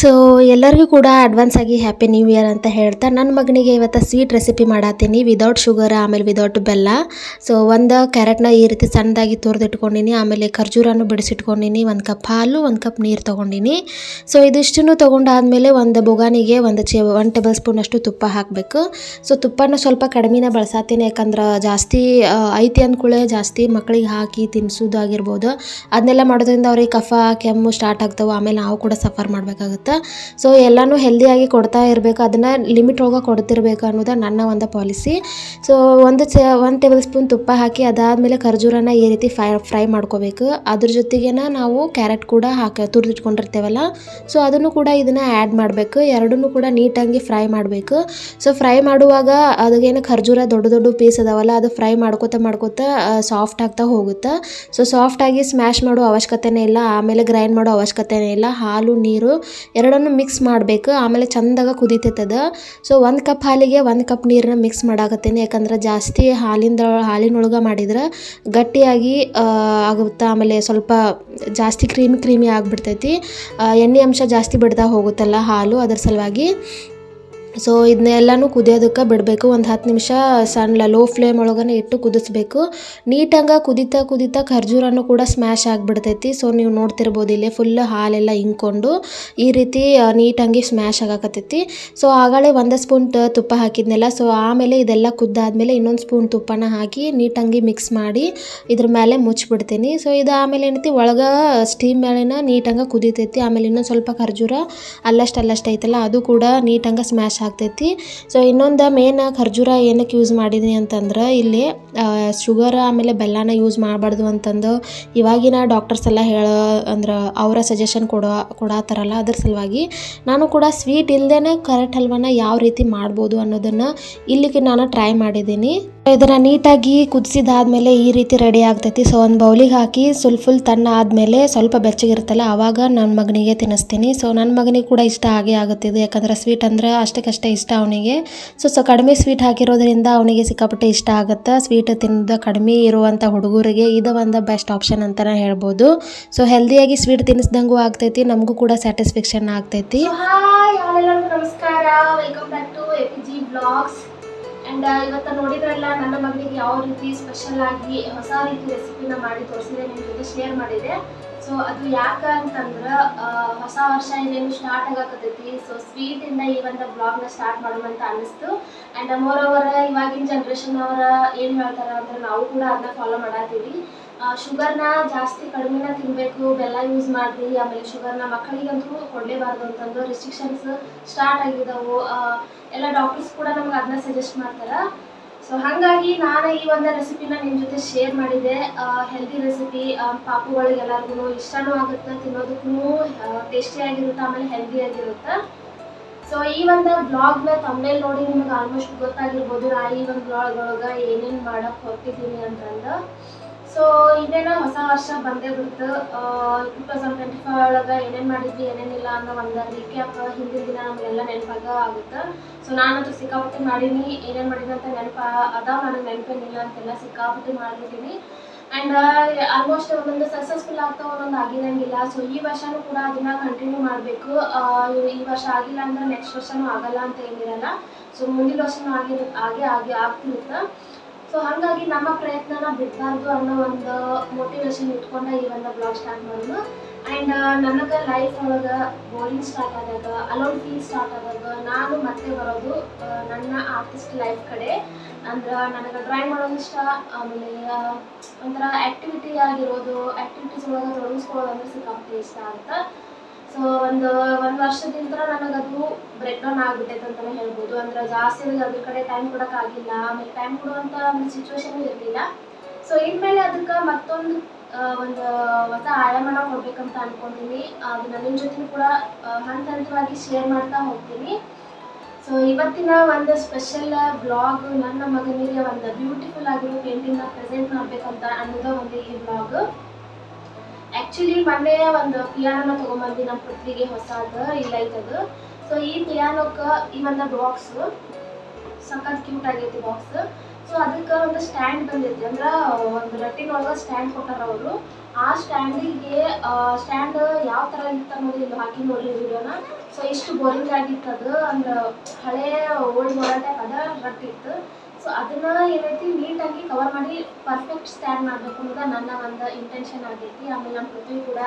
So ಎಲ್ಲರಿಗೂ ಕೂಡ advance ಆಗಿ ಹ್ಯಾಪಿ ನ್ಯೂ ಇಯರ್ ಅಂತ ಹೇಳ್ತಾ ನನ್ನ ಮಗನಿಗೆ ಇವತ್ತು ಸ್ವೀಟ್ ರೆಸಿಪಿ ಮಾಡತ್ತೀನಿ ವಿದೌಟ್ ಶುಗರ್ ಆಮೇಲೆ ವಿದೌಟ್ ಬೆಲ್ಲ. ಸೊ ಒಂದು ಕ್ಯಾರೆಟ್ನ ಈ ರೀತಿ ಸಣ್ಣದಾಗಿ ತುರಿದಿಟ್ಕೊಂಡಿನಿ, ಆಮೇಲೆ ಖರ್ಜೂರನು ಬಿಡಿಸಿಟ್ಕೊಂಡಿನಿ, ಒಂದು ಕಪ್ ಹಾಲು, ಒಂದು ಕಪ್ ನೀರು ತೊಗೊಂಡಿನಿ. ಸೊ ಇದಿಷ್ಟನ್ನು ತೊಗೊಂಡಾದಮೇಲೆ ಒಂದು ಬೊಗಾನಿಗೆ ಒಂದು ಚೇ ಒನ್ ಟೇಬಲ್ ಸ್ಪೂನ್ ಅಷ್ಟು ತುಪ್ಪ ಹಾಕಬೇಕು. ಸೊ ತುಪ್ಪನ ಸ್ವಲ್ಪ ಕಡಿಮೆನ ಬಳಸತ್ತೀನಿ ಯಾಕಂದ್ರೆ ಜಾಸ್ತಿ ಐತಿ ಅಂದ್ಕೂಳೆ ಜಾಸ್ತಿ ಮಕ್ಕಳಿಗೆ ಹಾಕಿ ತಿನ್ನಿಸೋದು ಆಗಿರ್ಬೋದು ಅದನ್ನೆಲ್ಲ ಮಾಡೋದ್ರಿಂದ ಅವ್ರಿಗೆ ಕಫ, ಕೆಮ್ಮು ಸ್ಟಾರ್ಟ್ ಆಗ್ತವೆ, ಆಮೇಲೆ ನಾವು ಕೂಡ ಸಫರ್ ಮಾಡಬೇಕಾಗುತ್ತೆ. ಸೊ ಎಲ್ಲನೂ ಹೆಲ್ದಿಯಾಗಿ ಕೊಡ್ತಾ ಇರಬೇಕು. ಅದನ್ನು ಲಿಮಿಟ್ ಒಳಗೆ ಕೊಡ್ತಿರ್ಬೇಕು ಅನ್ನೋದು ನನ್ನ ಒಂದು ಪಾಲಿಸಿ ಸೊ ಒಂದು ಚ, ಒಂದು ಟೇಬಲ್ ಸ್ಪೂನ್ ತುಪ್ಪ ಹಾಕಿ ಅದಾದಮೇಲೆ ಖರ್ಜೂರನ ಈ ರೀತಿ ಫ್ರೈ ಫ್ರೈ ಮಾಡ್ಕೋಬೇಕು. ಅದ್ರ ಜೊತೆಗೇನ ನಾವು ಕ್ಯಾರೆಟ್ ಕೂಡ ಹಾಕಿ, ತುರಿದಿಟ್ಕೊಂಡಿರ್ತೇವಲ್ಲ. ಸೊ ಅದನ್ನು ಕೂಡ ಇದನ್ನು ಆ್ಯಡ್ ಮಾಡಬೇಕು. ಎರಡನ್ನೂ ಕೂಡ ನೀಟಾಗಿ ಫ್ರೈ ಮಾಡಬೇಕು. ಸೊ ಫ್ರೈ ಮಾಡುವಾಗ ಅದಕ್ಕೇನು ಖರ್ಜೂರ ದೊಡ್ಡ ದೊಡ್ಡ ಪೀಸ್ ಅದಾವಲ್ಲ, ಅದು ಫ್ರೈ ಮಾಡ್ಕೋತಾ ಮಾಡ್ಕೋತಾ ಸಾಫ್ಟ್ ಆಗ್ತಾ ಹೋಗುತ್ತೆ. ಸೊ ಸಾಫ್ಟಾಗಿ ಸ್ಮ್ಯಾಶ್ ಮಾಡೋ ಅವಶ್ಯಕತೆನೇ ಇಲ್ಲ. ಆಮೇಲೆ ಗ್ರೈಂಡ್ ಮಾಡೋ ಅವಶ್ಯಕತೆನೇ ಇಲ್ಲ. ಹಾಲು, ನೀರು ಎರಡನ್ನು ಮಿಕ್ಸ್ ಮಾಡಬೇಕು. ಆಮೇಲೆ ಚಂದಾಗ ಕುದಿತೈತದ. ಸೊ ಒಂದು ಕಪ್ ಹಾಲಿಗೆ ಒಂದು ಕಪ್ ನೀರನ್ನ ಮಿಕ್ಸ್ ಮಾಡಾಕತ್ತೇನೆ. ಯಾಕಂದ್ರೆ ಜಾಸ್ತಿ ಹಾಲಿಂದ, ಹಾಲಿನೊಳಗೆ ಮಾಡಿದ್ರೆ ಗಟ್ಟಿಯಾಗಿ ಆಗುತ್ತೆ? ಆಮೇಲೆ ಸ್ವಲ್ಪ ಜಾಸ್ತಿ ಕ್ರೀಮಿ ಕ್ರೀಮಿ ಆಗಿಬಿಡ್ತೈತಿ. ಎಣ್ಣೆ ಅಂಶ ಜಾಸ್ತಿ ಬಿಡ್ತಾ ಹೋಗುತ್ತಲ್ಲ ಹಾಲು, ಅದರ ಸಲುವಾಗಿ. ಸೊ ಇದನ್ನೆಲ್ಲನೂ ಕುದಿಯೋದಕ್ಕೆ ಬಿಡಬೇಕು. ಒಂದು ಹತ್ತು ನಿಮಿಷ ಸಣ್ಣ ಲೋ ಫ್ಲೇಮ್ ಒಳಗನೆ ಇಟ್ಟು ಕುದಿಸ್ಬೇಕು. ನೀಟಂಗೆ ಕುದಿತಾ ಕುದಿತಾ ಖರ್ಜೂರನೂ ಕೂಡ ಸ್ಮ್ಯಾಶ್ ಆಗಿಬಿಡ್ತೈತಿ. ಸೊ ನೀವು ನೋಡ್ತಿರ್ಬೋದು ಇಲ್ಲಿ ಫುಲ್ ಹಾಲೆಲ್ಲ ಹಿಂಕೊಂಡು ಈ ರೀತಿ ನೀಟಾಗಿ ಸ್ಮ್ಯಾಶ್ ಆಗಾಕತ್ತೈತಿ. ಸೊ ಆಗಳೇ ಒಂದು ಸ್ಪೂನ್ ತುಪ್ಪ ಹಾಕಿದ್ನೆಲ್ಲ. ಸೊ ಆಮೇಲೆ ಇದೆಲ್ಲ ಕುದ್ದಾದ್ಮೇಲೆ ಇನ್ನೊಂದು ಸ್ಪೂನ್ ತುಪ್ಪನ ಹಾಕಿ ನೀಟಾಗಿ ಮಿಕ್ಸ್ ಮಾಡಿ ಇದ್ರ ಮೇಲೆ ಮುಚ್ಚಿಬಿಡ್ತೀನಿ ಸೊ ಇದು ಆಮೇಲೆ ಏನೈತಿ, ಒಳಗೆ ಸ್ಟೀಮ್ ಮೇಲೆನ ನೀಟಂಗೆ ಕುದಿತೈತಿ. ಆಮೇಲೆ ಇನ್ನೊಂದು ಸ್ವಲ್ಪ ಖರ್ಜೂರ ಅಲ್ಲಷ್ಟು ಅಲ್ಲಷ್ಟು ಐತಲ್ಲ, ಅದು ಕೂಡ ನೀಟಂಗೆ ಸ್ಮ್ಯಾಶ್ ಆಗ್ತೈತಿ. ಸೊ ಇನ್ನೊಂದು ಮೇನ್ ಖರ್ಜೂರ ಏನಕ್ಕೆ ಯೂಸ್ ಮಾಡಿದ್ದೀನಿ ಅಂತಂದ್ರೆ ಇಲ್ಲಿ ಶುಗರ್ ಆಮೇಲೆ ಬೆಲ್ಲನ ಯೂಸ್ ಮಾಡಬಾರ್ದು ಅಂತಂದು ಇವಾಗಿನ ಡಾಕ್ಟರ್ಸ್ ಎಲ್ಲ ಹೇಳೋ, ಅಂದ್ರೆ ಅವರ ಸಜೆಷನ್ ಕೊಡೋ ಕೊಡತ್ತಾರಲ್ಲ ಅದ್ರ ಸಲುವಾಗಿ ನಾನು ಕೂಡ ಸ್ವೀಟ್ ಇಲ್ಲದೇ ಕರೆಕ್ಟ್ ಹಲ್ವನ ಯಾವ ರೀತಿ ಮಾಡ್ಬೋದು ಅನ್ನೋದನ್ನು ಇಲ್ಲಿಗೆ ನಾನು ಟ್ರೈ ಮಾಡಿದ್ದೀನಿ. ಇದನ್ನು ನೀಟಾಗಿ ಕುದಿಸಿದಾದ್ಮೇಲೆ ಈ ರೀತಿ ರೆಡಿ ಆಗ್ತೈತಿ. ಸೊ ಒಂದು ಬೌಲಿಗೆ ಹಾಕಿ ಸ್ವಲ್ಪ ಫುಲ್ ತಣ್ಣ ಆದಮೇಲೆ ಸ್ವಲ್ಪ ಬೆಚ್ಚಗಿರುತ್ತಲ್ಲ, ಆವಾಗ ನನ್ನ ಮಗನಿಗೆ ತಿನ್ನಿಸ್ತೀನಿ. ಸೊ ನನ್ನ ಮಗನಿಗೆ ಕೂಡ ಇಷ್ಟ ಆಗೇ ಇದು. ಯಾಕಂದ್ರೆ ಸ್ವೀಟ್ ಅಂದ್ರೆ ಅಷ್ಟಕ್ಕಷ್ಟೇ ಇಷ್ಟ ಅವನಿಗೆ. ಸೊ ಸೊ ಕಡಿಮೆ ಸ್ವೀಟ್ ಹಾಕಿರೋದ್ರಿಂದ ಅವನಿಗೆ ಸಿಕ್ಕಾಪಟ್ಟೆ ಇಷ್ಟ ಆಗುತ್ತೆ. ಸ್ವೀಟ್ ತಿನ್ನೋದು ಕಡಿಮೆ ಇರುವಂಥ ಹುಡುಗರಿಗೆ ಇದು ಒಂದು ಬೆಸ್ಟ್ ಆಪ್ಷನ್ ಅಂತಲೇ ಹೇಳ್ಬೋದು. ಸೊ ಹೆಲ್ದಿಯಾಗಿ ಸ್ವೀಟ್ ತಿನ್ನಿಸ್ದಂಗೂ ಆಗ್ತೈತಿ, ನಮಗೂ ಕೂಡ ಸ್ಯಾಟಿಸ್ಫ್ಯಾಕ್ಷನ್ ಆಗ್ತೈತಿ. ನಮಸ್ಕಾರ. Welcome back to a blogs and ಇವತ್ತು ನೋಡಿದ್ರಲ್ಲ, ನನ್ನ ಮಗನಿಗೆ ಯಾವ ರೀತಿ ಸ್ಪೆಷಲ್ ಆಗಿ ಹೊಸ ರೀತಿ ರೆಸಿಪಿನ ಮಾಡಿ ತೋರಿಸಿದೆ ನಿಮ್ಮ ಜೊತೆ ಶೇರ್ ಮಾಡಿದೆ. ಸೊ ಅದು ಯಾಕ ಅಂತಂದ್ರೆ ಹೊಸ ವರ್ಷ ಇನ್ನೇನು ಸ್ಟಾರ್ಟ್ ಆಗಕತ್ತೈತಿ. ಸೊ ಸ್ವೀಟಿಂದ ಈ ಒಂದು ಬ್ಲಾಗ್ನ ಸ್ಟಾರ್ಟ್ ಮಾಡೋಣ ಅಂತ ಅನ್ನಿಸ್ತು. ಆ್ಯಂಡ್ ಮೋರ್ ಓವರ್ ಇವಾಗಿನ ಜನ್ರೇಷನ್ ಅವರ ಏನು ಹೇಳ್ತಾರೆ ಅಂದ್ರೆ, ನಾವು ಕೂಡ ಅದನ್ನ ಫಾಲೋ ಮಾಡತ್ತೀವಿ ಶುಗರ್ನ ಜಾಸ್ತಿ ಕಡಿಮೆನ ತಿನ್ನಬೇಕು ಬೆಲ್ಲ ಯೂಸ್ ಮಾಡ್ರಿ, ಆಮೇಲೆ ಶುಗರ್ನ ಮಕ್ಕಳಿಗಂತೂ ಕೊಡಲೇಬಾರ್ದು ಅಂತಂದು ರಿಸ್ಟ್ರಿಕ್ಷನ್ಸ್ ಸ್ಟಾರ್ಟ್ ಆಗಿದ್ದಾವೆ ಎಲ್ಲ ಡಾಕ್ಟರ್ಸ್ ಕೂಡ ನಮ್ಗೆ ಅದನ್ನ ಸಜೆಸ್ಟ್ ಮಾಡ್ತಾರೆ. ಸೊ ಹಾಗಾಗಿ ನಾನು ಈ ಒಂದು ರೆಸಿಪಿನ ನಿಮ್ಮ ಜೊತೆ ಶೇರ್ ಮಾಡಿದೆ. ಹೆಲ್ದಿ ರೆಸಿಪಿ ಪಾಪುಗಳಿಗೆಲ್ಲರಿಗೂ ಇಷ್ಟನೂ ಆಗುತ್ತೆ ತಿನ್ನೋದಕ್ಕೂ ಟೇಸ್ಟಿಯಾಗಿರುತ್ತೆ ಆಮೇಲೆ ಹೆಲ್ದಿ ಆಗಿರುತ್ತೆ. ಸೊ ಈ ಒಂದು ಬ್ಲಾಗ್ನ ತಮ್ಮನೇಲಿ ನೋಡಿ ನಿಮಗೆ ಆಲ್ಮೋಸ್ಟ್ ಗೊತ್ತಾಗಿರ್ಬೋದು. ನಾ ಈ ಒಂದು ಬ್ಲಾಗ್ ಒಳಗೆ ಏನೇನು ಮಾಡಕ್ಕೆ ಹೊರಟಿದ್ದೀನಿ ಅಂತಂದು. ಸೊ ಇದೇನೋ ಹೊಸ ವರ್ಷ ಬಂದೇ ಬಿಡ್ತು. ಟೂ ತೌಸಂಡ್ ಟ್ವೆಂಟಿ ಫೈವ್ ಒಳಗೆ ಏನೇನು ಮಾಡಿದ್ವಿ, ಏನೇನಿಲ್ಲ ಅನ್ನೋ ಒಂದು ರೀಕ್ಯಾಪ್ ಹಿಂದಿನ ದಿನ ನಮಗೆಲ್ಲ ನೆನಪಾಗ ಆಗುತ್ತೆ. ಸೊ ನಾನಂತೂ ಸಿಕ್ಕಾಪಟ್ಟೆ ಮಾಡೀನಿ. ಏನೇನು ಮಾಡಿದ್ವಿ ಅಂತ ನೆನಪ ಅದಾವ, ನನಗೆ ನೆನಪೇನಿಲ್ಲ ಅಂತೆಲ್ಲ ಸಿಕ್ಕಾಪಟ್ಟೆ ಮಾಡಿದ್ದೀನಿ. ಆ್ಯಂಡ್ ಆಲ್ಮೋಸ್ಟ್ ಒಂದೊಂದು ಸಕ್ಸಸ್ಫುಲ್ ಆಗ್ತಾ ಒಂದೊಂದು ಆಗಿರಂಗಿಲ್ಲ. ಸೊ ಈ ವರ್ಷನೂ ಕೂಡ ಅದನ್ನ ಕಂಟಿನ್ಯೂ ಮಾಡಬೇಕು. ಈ ವರ್ಷ ಆಗಿಲ್ಲ ಅಂದ್ರೆ ನೆಕ್ಸ್ಟ್ ವರ್ಷನೂ ಆಗಲ್ಲ ಅಂತ ಏನಿರಲ್ಲ. ಸೊ ಮುಂದಿನ ವರ್ಷನೂ ಆಗಿ, ಆಗೇ, ಆಗಿ ಆಗ್ತಿರುತ್ತೆ. ಸೊ ಹಾಗಾಗಿ ನಮ್ಮ ಪ್ರಯತ್ನನ ಬಿಡಬಾರ್ದು ಅನ್ನೋ ಒಂದು ಮೋಟಿವೇಶನ್ ಇಟ್ಕೊಂಡ ಈ ಒಂದು ಬ್ಲಾಗ್ ಸ್ಟಾರ್ಟ್ ಮಾಡೋದು. ಆ್ಯಂಡ್ ನನಗೆ ಲೈಫ್ ಒಳಗೆ ಬೋರಿಂಗ್ ಸ್ಟಾರ್ಟ್ ಆದಾಗ ಅಲೋನ್ ಫೀಲ್ ಸ್ಟಾರ್ಟ್ ಆದಾಗ ನಾನು ಮತ್ತೆ ಬರೋದು ನನ್ನ ಆರ್ಟಿಸ್ಟ್ ಲೈಫ್ ಕಡೆ. ಅಂದ್ರೆ ನನಗೆ ಡ್ರಾಯಿಂಗ್ ಮಾಡೋದು ಇಷ್ಟ, ಆಮೇಲೆ ಒಂಥರ ಆ್ಯಕ್ಟಿವಿಟಿ ಆಗಿರೋದು ಆ್ಯಕ್ಟಿವಿಟೀಸ್ ಒಳಗೆ ತೊಡಗಿಸ್ಕೊಳ್ಳೋದು ಅಂದ್ರೆ ಸಿಕ್ಕಾಪಟ್ಟೆ ಇಷ್ಟ ಆಗುತ್ತೆ ಸೊ ಒಂದು ಒಂದು ವರ್ಷದಿಂದ ನನಗದು ಬ್ರೇಕ್ ಡೌನ್ ಆಗ್ಬಿಟ್ಟೈತೆ ಅಂತಲೇ ಹೇಳ್ಬೋದು. ಅಂದ್ರೆ ಜಾಸ್ತಿ ನನಗೆ ಅದ್ರ ಕಡೆ ಟೈಮ್ ಕೊಡೋಕ್ಕಾಗಿಲ್ಲ ಆಮೇಲೆ ಟೈಮ್ ಕೊಡುವಂಥ ಒಂದು ಸಿಚುವೇಶನ್ ಇರಲಿಲ್ಲ. ಸೊ ಇನ್ಮೇಲೆ ಅದಕ್ಕೆ ಮತ್ತೊಂದು ಒಂದು ಹೊಸ ಆಯಾಮನ ಕೊಡ್ಬೇಕಂತ ಅನ್ಕೊಂಡಿನಿ. ಅದು ನನ್ನ ಜೊತೆ ಕೂಡ ಹಂತ ಹಂತವಾಗಿ ಶೇರ್ ಮಾಡ್ತಾ ಹೋಗ್ತೀನಿ. ಸೊ ಇವತ್ತಿನ ಒಂದು ಸ್ಪೆಷಲ್ ಬ್ಲಾಗ್ ನನ್ನ ಮಗನಿಗೆ ಒಂದು ಬ್ಯೂಟಿಫುಲ್ ಆಗಿರೋ ಪೇಂಟಿಂಗ್ನ ಪ್ರೆಸೆಂಟ್ ಮಾಡಬೇಕಂತ ಅನ್ನೋದು ಒಂದು ಈ ಬ್ಲಾಗ್ ಆ್ಯಕ್ಚುಲಿ ಮೊನ್ನೆ ಒಂದು ಪಿಯಾನೋನ ತೊಗೊಂಬಂದು ನಮ್ಮ ಪೃಥ್ವಿಗೆ ಹೊಸದು ಇಲ್ಲ ಐತದು ಸೊ ಈ ಪಿಯಾನೋಕ್ಕೆ ಈ ಒಂದು ಬಾಕ್ಸ್ ಸಖತ್ ಕ್ಯೂಟ್ ಆಗೈತಿ ಬಾಕ್ಸ್ ಸೊ ಅದಕ್ಕೆ ಒಂದು ಸ್ಟ್ಯಾಂಡ್ ಬಂದೈತಿ ಅಂದ್ರೆ, ಒಂದು ರಟ್ಟಿನ ಒಳಗೆ ಸ್ಟ್ಯಾಂಡ್ ಕೊಟ್ಟಾರ ಅವರು. ಆ ಸ್ಟ್ಯಾಂಡಿಗೆ ಸ್ಟ್ಯಾಂಡ್ ಯಾವ ಥರ ಇತ್ತು ಅನ್ನೋದು ಇಲ್ಲಿ ಹಾಕಿ ನೋಡ್ರಿ ವಿಡಿಯೋನ ಸೊ ಇಷ್ಟು ಬೋರಿಂಗ್ ಆಗಿತ್ತು ಅದು ಅಂದ್ರೆ, ಹಳೆ ಓಲ್ಡ್ ಮಾಡಲ್ ಟೈಪ್ ಅದ ರಟ್ ಇತ್ತು. ಸೊ ಅದನ್ನ ಏನೈತಿ ನೀಟಾಗಿ ಕವರ್ ಮಾಡಿ ಪರ್ಫೆಕ್ಟ್ ಸ್ಟ್ಯಾಂಡ್ ಮಾಡಬೇಕು ಅಂತ ನನ್ನ ಒಂದು ಇಂಟೆನ್ಷನ್ ಆಗೈತಿ. ಆಮೇಲೆ ನಮ್ಮ ಪೃಥ್ವಿ ಕೂಡ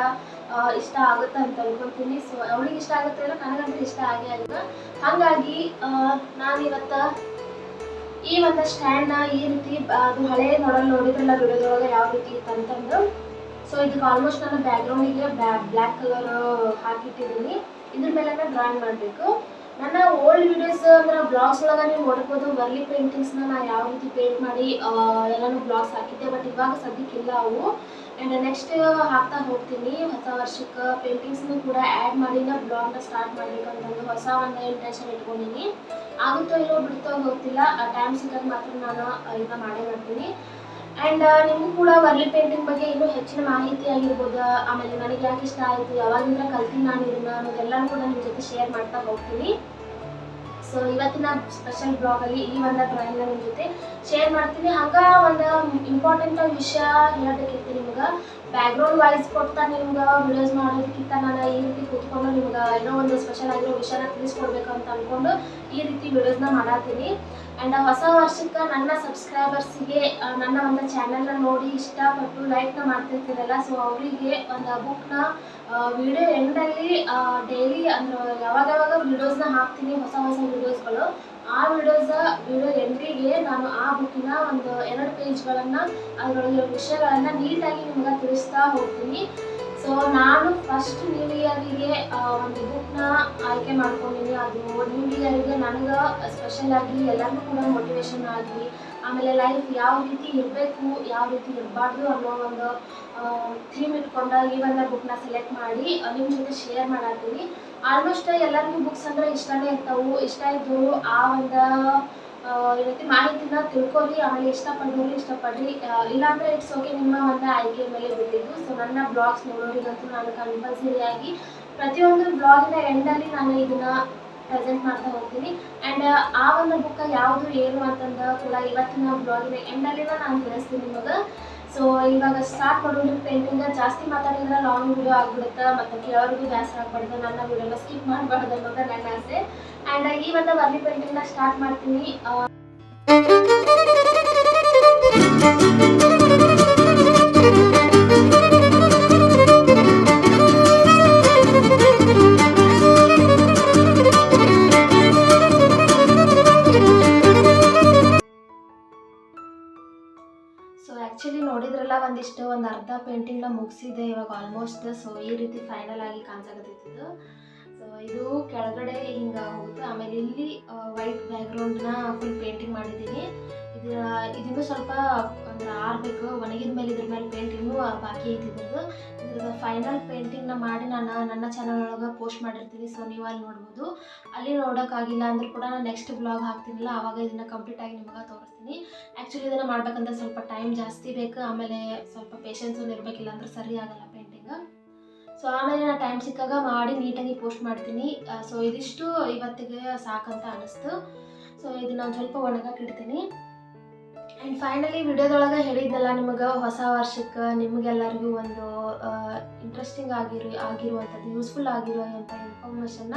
ಇಷ್ಟ ಆಗುತ್ತೆ ಅಂತ ಅನ್ಕೊಂತೀನಿ. ಸೊ ಅವಳಿಗೆ ಇಷ್ಟ ಆಗುತ್ತೆ ಅಂದ್ರೆ ನನಗಂತೂ ಇಷ್ಟ ಆಗೇ ಆಗಿಲ್ಲ ಹಾಗಾಗಿ ನಾನು ಇವತ್ತು ಈ ಒಂದು ಸ್ಟ್ಯಾಂಡ್ನ ಈ ರೀತಿ, ಅದು ಹಳೆ ನೋಡಲ್ ನೋಡಿದ್ರಲ್ಲ ವಿಡಿಯೋದೊಳಗೆ ಯಾವ ರೀತಿ ಇತ್ತಂತಂದು ಸೊ ಇದಕ್ಕೆ ಆಲ್ಮೋಸ್ಟ್ ನಾನು ಬ್ಯಾಕ್ಗ್ರೌಂಡಿಗೆ ಬ್ಲ್ಯಾಕ್ ಕಲರ್ ಹಾಕಿಟ್ಟಿದ್ದೀನಿ. ಇದ್ರ ಮೇಲೆ ಡ್ರಾಯಿಂಗ್ ಮಾಡಬೇಕು. ನನ್ನ ಓಲ್ಡ್ ವಿಡಿಯೋಸ್ ಅಂದ್ರೆ ಬ್ಲಾಗ್ಸ್ ಒಳಗ ನೀವು ನೋಡ್ಬೋದು ವರ್ಲಿ ಪೇಂಟಿಂಗ್ಸ್ನ ನಾ ಯಾವ ರೀತಿ ಪೇಂಟ್ ಮಾಡಿ ಎಲ್ಲಾನು ಬ್ಲಾಗ್ಸ್ ಹಾಕಿದ್ದೆ ಬಟ್ ಇವಾಗ ಸದ್ಯಕ್ಕಿಲ್ಲ ಅವು. ಆ್ಯಂಡ್ ನೆಕ್ಸ್ಟ್ ಹಾಕ್ತಾ ಹೋಗ್ತೀನಿ. ಹೊಸ ವರ್ಷಕ್ಕೆ ಪೇಂಟಿಂಗ್ಸ್ನು ಕೂಡ ಆ್ಯಡ್ ಮಾಡಿ ನಾ ಬ್ಲಾಗ್ನ ಸ್ಟಾರ್ಟ್ ಮಾಡ್ಬೇಕಂತಂದು ಹೊಸ ಒಂದು ಇಂಟೆನ್ಷನ್ ಇಟ್ಕೊಂಡಿನಿ. ಆಗುತ್ತೋ ಇಲ್ಲೋ ಬಿಡ್ತೋ ಗೊತ್ತಿಲ್ಲ. ಆ ಟೈಮ್ ಸಿಕ್ಕಾಗ ಮಾತ್ರ ನಾನು ಇದನ್ನ ಮಾಡೇ ಮಾಡ್ತೀನಿ. ಆ್ಯಂಡ್ ನಿಮಗೂ ಕೂಡ ವರ್ಲಿ ಪೇಂಟಿಂಗ್ ಬಗ್ಗೆ ಇನ್ನೂ ಹೆಚ್ಚಿನ ಮಾಹಿತಿ ಆಗಿರ್ಬೋದು. ಆಮೇಲೆ ನನಗೆ ಯಾಕೆ ಇಷ್ಟ ಆಯಿತು, ಯಾವಾಗಿಂದ ಕಲ್ತೀನಿ ನಾನು ಇದನ್ನ ಅನ್ನೋದೆಲ್ಲನೂ ಕೂಡ ನಿಮ್ಮ ಜೊತೆ ಶೇರ್ ಮಾಡ್ತಾ ಹೋಗ್ತೀನಿ. ಸೊ ಇವತ್ತಿನ ಸ್ಪೆಷಲ್ ಬ್ಲಾಗಲ್ಲಿ ಈ ಒಂದು ಡ್ರಾಯಿಂಗ್ನ ನಿಮ್ಮ ಜೊತೆ ಶೇರ್ ಮಾಡ್ತೀನಿ. ಹಂಗೆ ಒಂದು ಇಂಪಾರ್ಟೆಂಟ್ ವಿಷಯ ಹೇಳಬೇಕಿತ್ತು ನಿಮ್ಗೆ. ಬ್ಯಾಕ್ಗ್ರೌಂಡ್ ವಾಯ್ಸ್ ಕೊಡ್ತಾ ನಿಮ್ಗೆ ವಿಡಿಯೋಸ್ ಮಾಡೋದಕ್ಕಿಂತ ನಾನು ಈ ರೀತಿ ಕೂತ್ಕೊಂಡು ನಿಮ್ಗೆ ಏನೋ ಒಂದು ಸ್ಪೆಷಲ್ ಆಗಿರೋ ವಿಷಯನ ತಿಳಿಸ್ಕೊಡ್ಬೇಕು ಅಂತ ಅಂದ್ಕೊಂಡು ಈ ರೀತಿ ವಿಡಿಯೋಸ್ನ ಮಾಡತ್ತೀನಿ ಆ್ಯಂಡ್ ಹೊಸ ವರ್ಷಕ್ಕೆ ನನ್ನ ಸಬ್ಸ್ಕ್ರೈಬರ್ಸಿಗೆ ನನ್ನ ಒಂದು ಚಾನಲ್ನ ನೋಡಿ ಇಷ್ಟಪಟ್ಟು ಲೈಕ್ನ ಮಾಡ್ತಿರ್ತೀರಲ್ಲ ಸೊ ಅವರಿಗೆ ಒಂದು ಬುಕ್ನ ವಿಡಿಯೋ ಎಂಡಲ್ಲಿ ಡೈಲಿ ಅಂದ್ರೆ ಯಾವಾಗ ಯಾವಾಗ ವಿಡಿಯೋಸ್ನ ಹಾಕ್ತೀನಿ, ಹೊಸ ಹೊಸ ವಿಡಿಯೋಸ್ಗಳು ಆ ವಿಡಿಯೋಸ್ ವಿಡಿಯೋ ಎಂಟ್ರಿಗೆ ನಾನು ಆ ಬುಕ್ಕಿನ ಒಂದು ಎರಡು ಪೇಜ್ಗಳನ್ನು ಅದರೊಳಗಿರೋ ವಿಷಯಗಳನ್ನು ನೀಟಾಗಿ ನಿಮ್ಗೆ ತಿಳಿಸ್ತಾ ಹೋಗ್ತೀನಿ. ಸೊ ನಾನು ಫಸ್ಟ್ ನ್ಯೂ ಇಯರಿಗೆ ಒಂದು ಬುಕ್ನ ಆಯ್ಕೆ ಮಾಡ್ಕೊಂಡಿನಿ ಅದು ನ್ಯೂ ಇಯರಿಗೆ ನನಗೆ ಸ್ಪೆಷಲ್ ಆಗಿ ಎಲ್ಲರಿಗೂ ಕೂಡ ಮೋಟಿವೇಶನ್ ಆಗಲಿ ಆಮೇಲೆ ಲೈಫ್ ಯಾವ ರೀತಿ ಇರಬೇಕು, ಯಾವ ರೀತಿ ಇರಬಾರ್ದು ಅನ್ನೋ ಒಂದು ಥೀಮ್ ಇಟ್ಕೊಂಡು ಈ ಒಂದು ಬುಕ್ನ ಸೆಲೆಕ್ಟ್ ಮಾಡಿ ನಿಮ್ಮ ಜೊತೆ ಶೇರ್ ಮಾಡತ್ತೀನಿ ಆಲ್ಮೋಸ್ಟ್ ಎಲ್ಲರಿಗೂ ಬುಕ್ಸ್ ಅಂದ್ರೆ ಇಷ್ಟನೇ ಇರ್ತಾವು, ಇಷ್ಟ ಇದ್ದವರು ಆ ಒಂದು ಏನೈತಿ ಮಾಹಿತಿನ ತಿಳ್ಕೊಳ್ಳಿ ಆಮೇಲೆ ಇಷ್ಟಪಡೋರು. ಇಷ್ಟಪಡ್ರಿ ಇಲ್ಲಾಂದ್ರೆ ಇಟ್ಸ್ ಓಕೆ ನಿಮ್ಮ ಒಂದು ಆಯ್ಕೆ ಮೇಲೆ ಬಿಟ್ಟಿದ್ದು. ಸೊ ನನ್ನ ಬ್ಲಾಗ್ಸ್ ನೋಡೋರಿಗಂತೂ ನಾನು ಕಂಪಲ್ಸರಿ ಆಗಿ ಪ್ರತಿಯೊಂದು ಬ್ಲಾಗಿನ ಎಂಡಲ್ಲಿ ನಾನು ಇದನ್ನ ಪ್ರೆಸೆಂಟ್ ಮಾಡ್ತಾ ಹೋಗ್ತೀನಿ. ಆ್ಯಂಡ್ ಆ ಒಂದು ಬುಕ್ ಯಾವುದು ಏನು ಅಂತಂದ ಕೂಡ ಇವತ್ತಿನ ಬ್ಲಾಗಿನ ಎಂಡಲ್ಲಿನ ನಾನು ತಿಳಿಸ್ತೀನಿ ನಿಮಗೆ. ಸೊ ಇವಾಗ ಸ್ಟಾರ್ಟ್ ಮಾಡೋದು ಪೇಂಟಿಂಗ್ ಜಾಸ್ತಿ ಮಾತಾಡಿದ್ರೆ ಲಾಂಗ್ ವಿಡಿಯೋ ಆಗ್ಬಿಡುತ್ತೆ? ಮತ್ತು ಕೇಳೋರಿಗೂ ಜಾಸ್ತಿ ಆಗ್ಬಾರ್ದು, ನನ್ನ ವಿಡಿಯೋನ ಸ್ಕಿಪ್ ಮಾಡಬಾರ್ದು ಅನ್ನೋದು ನನ್ನ ಆಸೆ. ಆ್ಯಂಡ್ ಈ ಒಂದು ವರ್ಲಿ ಪೇಂಟಿಂಗ್ನ ಸ್ಟಾರ್ಟ್ ಮಾಡ್ತೀನಿ ಅರ್ಧ ಪೇಂಟಿಂಗ್ನ ಮುಗಿಸಿದೆ, ಇವಾಗ ಆಲ್ಮೋಸ್ಟ್ ಸೊ ಈ ರೀತಿ ಫೈನಲ್ ಆಗಿ ಕಾಣಿಸಾಕತ್ತೈತಿದ್ದು ಸೊ ಇದು ಕೆಳಗಡೆ ಹಿಂಗೆ ಹೋಗುತ್ತೆ. ಆಮೇಲೆ ಇಲ್ಲಿ ವೈಟ್ ಬ್ಯಾಕ್ಗ್ರೌಂಡ್ನ ಫುಲ್ ಪೇಂಟಿಂಗ್ ಮಾಡಿದ್ದೀನಿ. ಇದು ಇದನ್ನು ಸ್ವಲ್ಪ, ಅಂದ್ರೆ ಆರ್ಬೇಕು. ಒಣಗಿದ ಮೇಲೆ ಇದ್ರ ಮೇಲೆ ಪೇಂಟಿಂಗು ಬಾಕಿ ಐತಿ ಇದ್ರದ್ದು. ಇದ್ರದ್ದು ಫೈನಲ್ ಪೇಂಟಿಂಗ್ನ ಮಾಡಿ ನಾನು ನನ್ನ ಚಾನಲ್ ಒಳಗೆ ಪೋಸ್ಟ್ ಮಾಡಿರ್ತೀನಿ. ಸೊ ನೀವು ಅಲ್ಲಿ ನೋಡ್ಬೋದು. ಅಲ್ಲಿ ನೋಡೋಕ್ಕಾಗಿಲ್ಲ ಅಂದ್ರೆ ಕೂಡ ನಾನು ನೆಕ್ಸ್ಟ್ ಬ್ಲಾಗ್ ಹಾಕ್ತೀನಲ್ಲ ಆವಾಗ ಇದನ್ನು ಕಂಪ್ಲೀಟ್ ಆಗಿ ನಿಮಗೆ ತೋರಿಸ್ತೀನಿ. ಆ್ಯಕ್ಚುಲಿ ಇದನ್ನು ಮಾಡ್ಬೇಕಂದ್ರೆ ಸ್ವಲ್ಪ ಟೈಮ್ ಜಾಸ್ತಿ ಬೇಕು. ಆಮೇಲೆ ಸ್ವಲ್ಪ ಪೇಷನ್ಸು ಇರಬೇಕಿಲ್ಲ ಅಂದ್ರೆ ಸರಿ ಆಗಲ್ಲ ಪೇಂಟಿಂಗ್ ಸೊ ಆಮೇಲೆ ನಾನು ಟೈಮ್ ಸಿಕ್ಕಾಗ ಮಾಡಿ ನೀಟಾಗಿ ಪೋಸ್ಟ್ ಮಾಡ್ತೀನಿ. ಸೊ ಇದಿಷ್ಟು ಇವತ್ತಿಗೆ ಸಾಕಂತ ಅನ್ನಿಸ್ತು ಸೊ ಇದನ್ನ ಸ್ವಲ್ಪ ಒಣಗಕ್ಕೆ ಇಡ್ತೀನಿ. ಆ್ಯಂಡ್ ಫೈನಲಿ ವಿಡಿಯೋದೊಳಗೆ ಹೇಳಿದ್ನಲ್ಲ, ನಿಮಗೆ ಹೊಸ ವರ್ಷಕ್ಕೆ ನಿಮಗೆಲ್ಲರಿಗೂ ಒಂದು ಇಂಟ್ರೆಸ್ಟಿಂಗ್ ಆಗಿರೋ, ಆಗಿರುವಂಥದ್ದು ಯೂಸ್ಫುಲ್ ಆಗಿರುವಂಥ ಇನ್ಫಾರ್ಮೇಷನ್ನ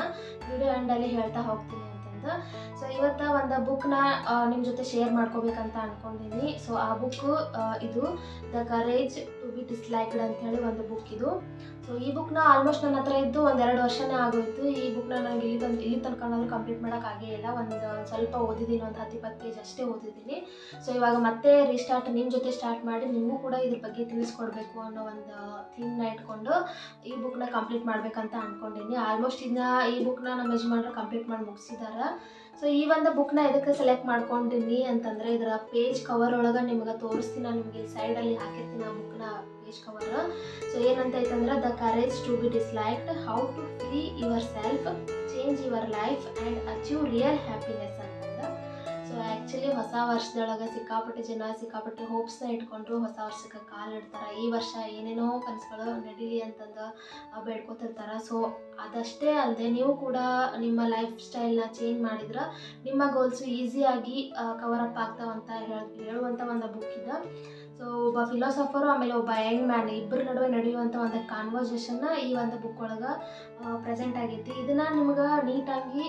ವಿಡಿಯೋ ಎಂಡಲ್ಲಿ ಹೇಳ್ತಾ ಹೋಗ್ತೀನಿ ಅಂತಂದು. ಸೊ ಇವತ್ತು ಒಂದು ಬುಕ್ನ ನಿಮ್ಮ ಜೊತೆ ಶೇರ್ ಮಾಡ್ಕೋಬೇಕಂತ ಅಂದ್ಕೊಂಡಿದ್ದೀನಿ ಸೊ ಆ ಬುಕ್ಕು ಇದು the courage to be disliked ಅಂತೇಳಿ ಒಂದು ಬುಕ್ ಇದು. ಸೊ ಈ ಬುಕ್ನ ಆಲ್ಮೋಸ್ಟ್ ನನ್ನ ಹತ್ರ ಇದ್ದು ಒಂದೆರಡು ವರ್ಷನೇ ಆಗೋಯ್ತು. ಈ ಬುಕ್ನ ನನಗೆ ಇಲ್ಲಿ ತಂದು ಇಲ್ಲಿ ತನಕ ನಾನು ಕಂಪ್ಲೀಟ್ ಮಾಡೋಕ್ಕಾಗೇ ಇಲ್ಲ. ಒಂದು ಸ್ವಲ್ಪ ಓದಿದ್ದೀನಿ ಒಂದು ಹತ್ತು ಇಪ್ಪತ್ತು ಪೇಜ್ ಅಷ್ಟೇ ಓದಿದ್ದೀನಿ ಸೊ ಇವಾಗ ಮತ್ತೆ ರೀಸ್ಟಾರ್ಟ್ ನಿಮ್ಮ ಜೊತೆ ಸ್ಟಾರ್ಟ್ ಮಾಡಿ ನಿಮಗೂ ಕೂಡ ಇದ್ರ ಬಗ್ಗೆ ತಿಳಿಸ್ಕೊಡ್ಬೇಕು ಅನ್ನೋ ಒಂದು ಥೀಮ್ನ ಇಟ್ಕೊಂಡು ಈ ಬುಕ್ನ ಕಂಪ್ಲೀಟ್ ಮಾಡಬೇಕಂತ ಅನ್ಕೊಂಡಿನಿ. ಆಲ್ಮೋಸ್ಟ್ ಇದನ್ನ ಈ ಬುಕ್ನ ನಮ್ಮ ಯಜಮಾನ್ರು ಕಂಪ್ಲೀಟ್ ಮಾಡಿ ಮುಗಿಸಿದ್ದಾರೆ ಸೊ ಈ ಒಂದು ಬುಕ್ನ ಎದಕ್ಕೆ ಸೆಲೆಕ್ಟ್ ಮಾಡ್ಕೊಂಡಿನಿ ಅಂತಂದರೆ ಇದರ ಪೇಜ್ ಕವರ್ ಒಳಗೆ ನಿಮ್ಗೆ ತೋರಿಸ್ತೀನಿ ನಿಮಗೆ ಸೈಡಲ್ಲಿ ಹಾಕಿರ್ತೀನಿ ಆ ಬುಕ್ನ ಕವರ್ ಸೊ ಏನಂತ ಐತಂದ್ರೆ the courage to be disliked how to free your self change your life and achieve real happiness ಅಂತಂದು. ಸೊ ಆ್ಯಕ್ಚುಲಿ ಹೊಸ ವರ್ಷದೊಳಗೆ ಸಿಕ್ಕಾಪಟ್ಟೆ ಜನ ಸಿಕ್ಕಾಪಟ್ಟೆ ಹೋಪ್ಸ್ನ ಇಟ್ಕೊಂಡ್ರು. ಹೊಸ ವರ್ಷಕ್ಕೆ ಕಾಲಿಡ್ತಾರೆ ಈ ವರ್ಷ ಏನೇನೋ ಕನಸುಗಳು ನಡೀಲಿ ಅಂತಂದು ಬೇಡ್ಕೊತಿರ್ತಾರೆ. ಸೊ ಅದಷ್ಟೇ ಅಲ್ಲದೆ ನೀವು ಕೂಡ ನಿಮ್ಮ ಲೈಫ್ ಸ್ಟೈಲ್ನ ಚೇಂಜ್ ಮಾಡಿದ್ರೆ ನಿಮ್ಮ ಗೋಲ್ಸು ಈಸಿಯಾಗಿ ಕವರ್ ಅಪ್ ಆಗ್ತಾವಂತ ಹೇಳ ಹೇಳುವಂಥ ಒಂದು ಬುಕ್ ಇದೆ. ಸೊ ಒಬ್ಬ ಫಿಲಾಸಫರು ಆಮೇಲೆ ಒಬ್ಬ ಯಂಗ್ ಮ್ಯಾನ್ ಇಬ್ಬರ ನಡುವೆ ನಡೆಯುವಂಥ ಒಂದು ಕಾನ್ವರ್ಸೇಷನ್ನ ಈ ಒಂದು ಬುಕ್ ಒಳಗೆ ಪ್ರೆಸೆಂಟ್ ಆಗೈತಿ. ಇದನ್ನ ನಿಮ್ಗೆ ನೀಟಾಗಿ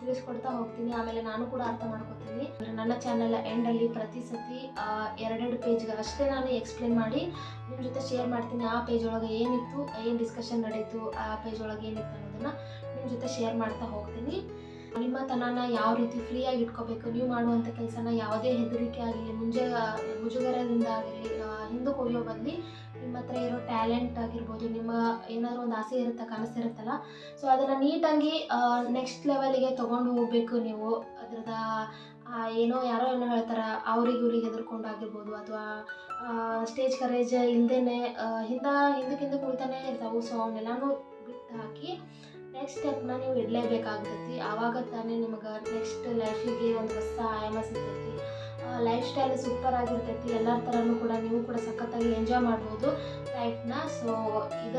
ತಿಳಿಸ್ಕೊಡ್ತಾ ಹೋಗ್ತೀನಿ. ಆಮೇಲೆ ನಾನು ಕೂಡ ಅರ್ಥ ಮಾಡ್ಕೊತೀನಿ. ನನ್ನ ಚಾನಲ್ ಎಂಡಲ್ಲಿ ಪ್ರತಿ ಸತಿ ಎರಡೆರಡು ಪೇಜ್ಗೆ ಅಷ್ಟೇ ನಾನು ಎಕ್ಸ್ಪ್ಲೇನ್ ಮಾಡಿ ನಿಮ್ಮ ಜೊತೆ ಶೇರ್ ಮಾಡ್ತೀನಿ. ಆ ಪೇಜ್ ಒಳಗೆ ಏನಿತ್ತು, ಏನು ಡಿಸ್ಕಷನ್ ನಡೀತು, ಆ ಪೇಜ್ ಒಳಗೆ ಏನಿತ್ತು ಅನ್ನೋದನ್ನು ನಿಮ್ಮ ಜೊತೆ ಶೇರ್ ಮಾಡ್ತಾ ಹೋಗ್ತೀನಿ. ನಿಮ್ಮ ತನನ ಯಾವ ರೀತಿ ಫ್ರೀಯಾಗಿ ಇಟ್ಕೋಬೇಕು? ನೀವು ಮಾಡುವಂಥ ಕೆಲಸನ ಯಾವುದೇ ಹೆದರಿಕೆ ಆಗಲಿ, ಮುಂಜೆ, ಮುಜುಗರದಿಂದ ಆಗಲಿ ಹಿಂದಕ್ಕೆ ಹೋಗಿಯೋ ಬದಲಿ ನಿಮ್ಮ ಹತ್ರ ಇರೋ ಟ್ಯಾಲೆಂಟ್ ಆಗಿರ್ಬೋದು, ನಿಮ್ಮ ಏನಾದರೂ ಒಂದು ಆಸೆ ಇರುತ್ತೆ ಕನಸಿರುತ್ತಲ್ಲ ಸೊ ಅದನ್ನು ನೀಟಾಗಿ ನೆಕ್ಸ್ಟ್ ಲೆವೆಲಿಗೆ ತೊಗೊಂಡು ಹೋಗಬೇಕು ನೀವು. ಅದ್ರದ ಏನೋ ಯಾರೋ ಏನೋ ಹೇಳ್ತಾರೆ, ಅವ್ರಿಗೆ ಇವ್ರಿಗೆ ಹೆದರ್ಕೊಂಡು ಆಗಿರ್ಬೋದು, ಅಥವಾ ಸ್ಟೇಜ್ ಕರೇಜ್ ಇಲ್ಲದೇನೆ ಹಿಂದ ಹಿಂದಕ್ಕೆ ಹಿಂದಕ್ಕೆ ಉಳಿತಾನೆ ಇರ್ತಾವೆ. ಸೊ ಅವನ್ನೆಲ್ಲನೂ ಬಿಟ್ಟು ಹಾಕಿ ನೆಕ್ಸ್ಟ್ ಸ್ಟೆಪ್ನ ನೀವು ಇಡಲೇಬೇಕಾಗ್ತೈತಿ. ಆವಾಗ ತಾನೇ ನಿಮಗೆ ನೆಕ್ಸ್ಟ್ ಲೈಫಿಗೆ ಒಂದು ಹೊಸ ಆಯಾಮ ಸಿಗ್ತೈತಿ. ಲೈಫ್ ಸ್ಟೈಲ್ ಸೂಪರ್ ಆಗಿರ್ತೈತಿ, ಎಲ್ಲರ ಥರನೂ ಕೂಡ ನೀವು ಕೂಡ ಸಖತ್ತಾಗಿ ಎಂಜಾಯ್ ಮಾಡ್ಬೋದು ಲೈಫ್ನ ಸೊ ಇದ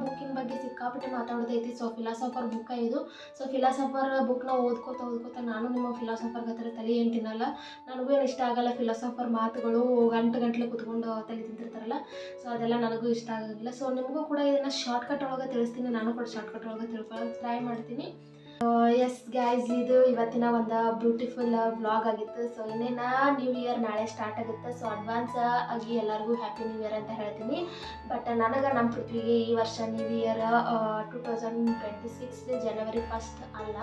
ಬುಕ್ಕಿನ ಬಗ್ಗೆ ಸಿಕ್ಕಾಪಟ್ಟೆ ಮಾತಾಡೋದೈತಿ. ಸೊ ಫಿಲಾಸಫರ್ ಬುಕ್ಕ ಇದು. ಸೊ ಫಿಲಾಸಫರ್ ಬುಕ್ನ ಓದ್ಕೋತ ಓದ್ಕೋತ ನಾನು ನಿಮ್ಮ ಫಿಲಾಸಫರ್ ಹತ್ರ ತಲೆ ಏನು ತಿನ್ನಲ್ಲ. ನನಗೂ ಏನು ಇಷ್ಟ ಆಗಲ್ಲ ಫಿಲಾಸಫರ್ ಮಾತುಗಳು, ಗಂಟು ಗಂಟ್ಲೆ ಕುತ್ಕೊಂಡು ತಲೆ ತಿಂತಿರ್ತಾರಲ್ಲ. ಸೊ ಅದೆಲ್ಲ ನನಗೂ ಇಷ್ಟ ಆಗೋದಿಲ್ಲ. ಸೊ ನಿಮಗೂ ಕೂಡ ಇದನ್ನು ಶಾರ್ಟ್ಕಟ್ ಒಳಗೆ ತಿಳಿಸ್ತೀನಿ. ನಾನು ಕೂಡ ಶಾರ್ಟ್ಕಟ್ ಒಳಗೆ ತಿಳ್ಕೊಳ್ಳೋಕೆ ಟ್ರೈ ಮಾಡ್ತೀನಿ. ಎಸ್ ಗೈಸ್ ಇದು ಇವತ್ತಿನ ಒಂದು ಬ್ಯೂಟಿಫುಲ್ ವ್ಲಾಗ್ ಆಗಿತ್ತು. ಸೊ ಇನ್ನೇನ ನ್ಯೂ ಇಯರ್ ನಾಳೆ ಸ್ಟಾರ್ಟ್ ಆಗುತ್ತೆ. ಸೊ ಅಡ್ವಾನ್ಸ್ ಆಗಿ ಎಲ್ಲರಿಗೂ ಹ್ಯಾಪಿ ನ್ಯೂ ಇಯರ್ ಅಂತ ಹೇಳ್ತೀನಿ. ಬಟ್ ನನಗೆ ನಮ್ಮ ಪೃಥ್ವಿಗೆ ಈ ವರ್ಷ new year two thousand twenty six January first ಅಲ್ಲ.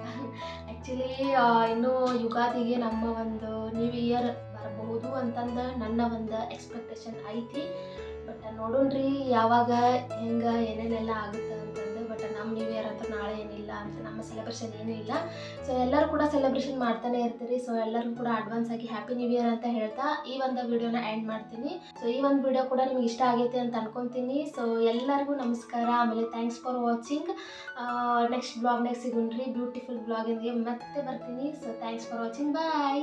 ಆ್ಯಕ್ಚುಲಿ ಇನ್ನು ಯುಗಾದಿಗೆ ನಮ್ಮ ಒಂದು ನ್ಯೂ ಇಯರ್ ಬರಬಹುದು ಅಂತಂದು ನನ್ನ ಒಂದು ಎಕ್ಸ್ಪೆಕ್ಟೇಷನ್ ಐತಿ. ಬಟ್ ನೋಡೋಣ್ರಿ, ಯಾವಾಗ, ಹೆಂಗೆ, ಏನೇನೆಲ್ಲ ಆಗುತ್ತೆ. ನಮ್ಮ ನ್ಯೂ ಇಯರ್ ಅಂತ ನಾಳೆ ಏನಿಲ್ಲ ಅಂತ, ನಮ್ಮ ಸೆಲೆಬ್ರೇಷನ್ ಏನೂ ಇಲ್ಲ. ಸೊ ಎಲ್ಲರೂ ಕೂಡ ಸೆಲೆಬ್ರೇಷನ್ ಮಾಡ್ತಾನೆ ಇರ್ತೀರಿ. ಸೊ ಎಲ್ಲರಿಗೂ ಕೂಡ ಅಡ್ವಾನ್ಸ್ ಆಗಿ ಹ್ಯಾಪಿ ನ್ಯೂ ಇಯರ್ ಅಂತ ಹೇಳ್ತಾ ಈ ಒಂದು ವಿಡಿಯೋನ ಎಂಡ್ ಮಾಡ್ತೀನಿ. ಸೊ ಈ ಒಂದು ವಿಡಿಯೋ ಕೂಡ ನಿಮ್ಗೆ ಇಷ್ಟ ಆಗೈತೆ ಅಂತ ಅನ್ಕೊತೀನಿ. ಸೊ ಎಲ್ಲರಿಗೂ ನಮಸ್ಕಾರ. ಆಮೇಲೆ ಥ್ಯಾಂಕ್ಸ್ ಫಾರ್ ವಾಚಿಂಗ್ ನೆಕ್ಸ್ಟ್ ಬ್ಲಾಗ್ನಾಗ ಸಿಗೋಣ್ರಿ ಬ್ಯೂಟಿಫುಲ್ ಬ್ಲಾಗಿಂಗ್ಗೆ ಮತ್ತೆ ಬರ್ತೀನಿ. So thanks for watching bye